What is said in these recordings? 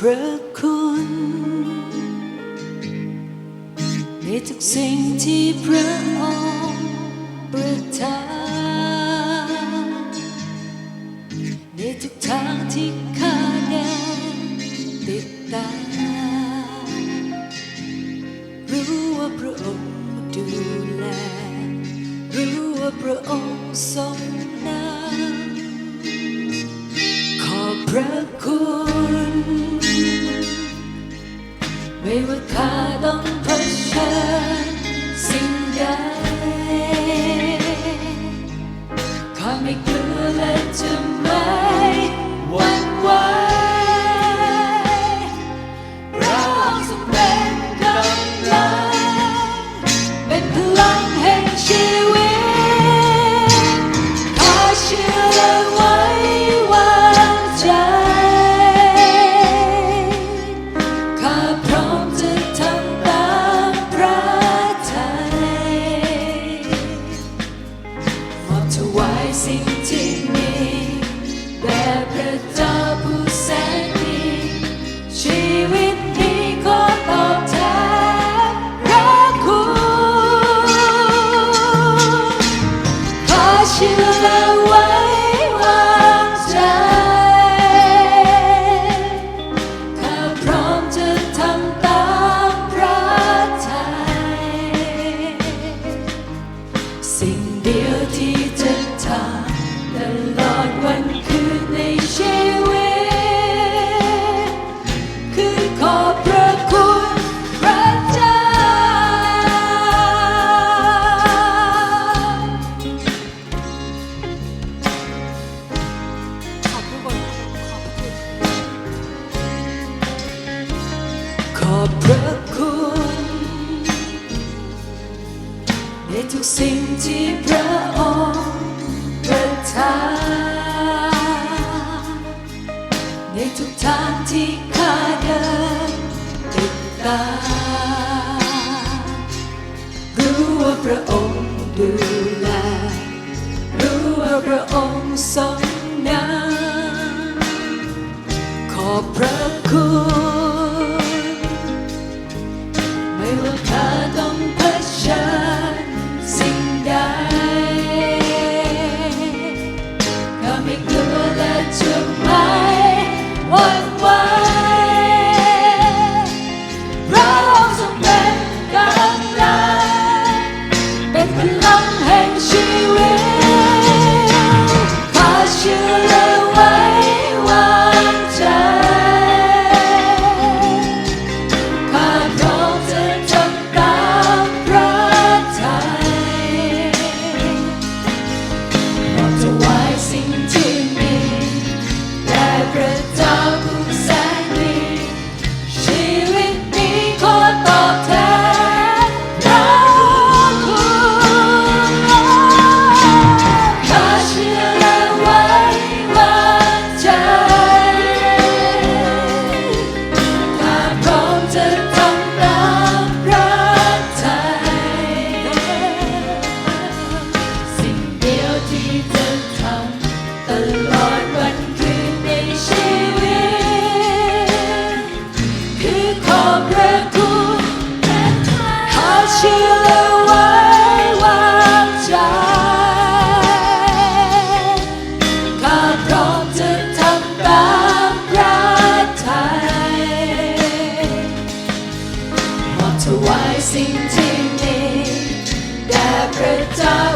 พระคุณในทุกสิ่งที่พระองค์ประทานในทุกทางที่ข้าแดนติดตามรู้ว่าพระองค์ดูแล รู้ว่าพระองค์ทรง beauty ในทุกสิ่งที่พระองค์ประทานในทุกทางที่ข้าเดินติดตารู้ว่าพระองค์ดูแลรู้ว่าพระองค์ทรง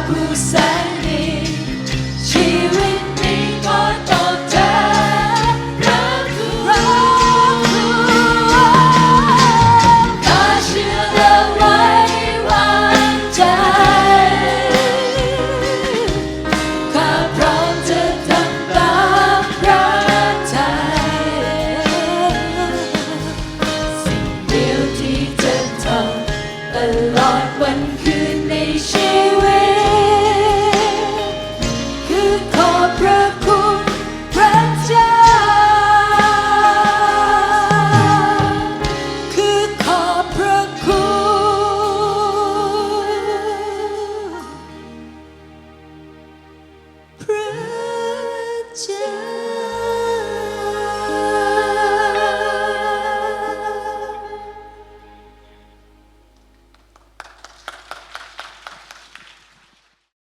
Bruxelles.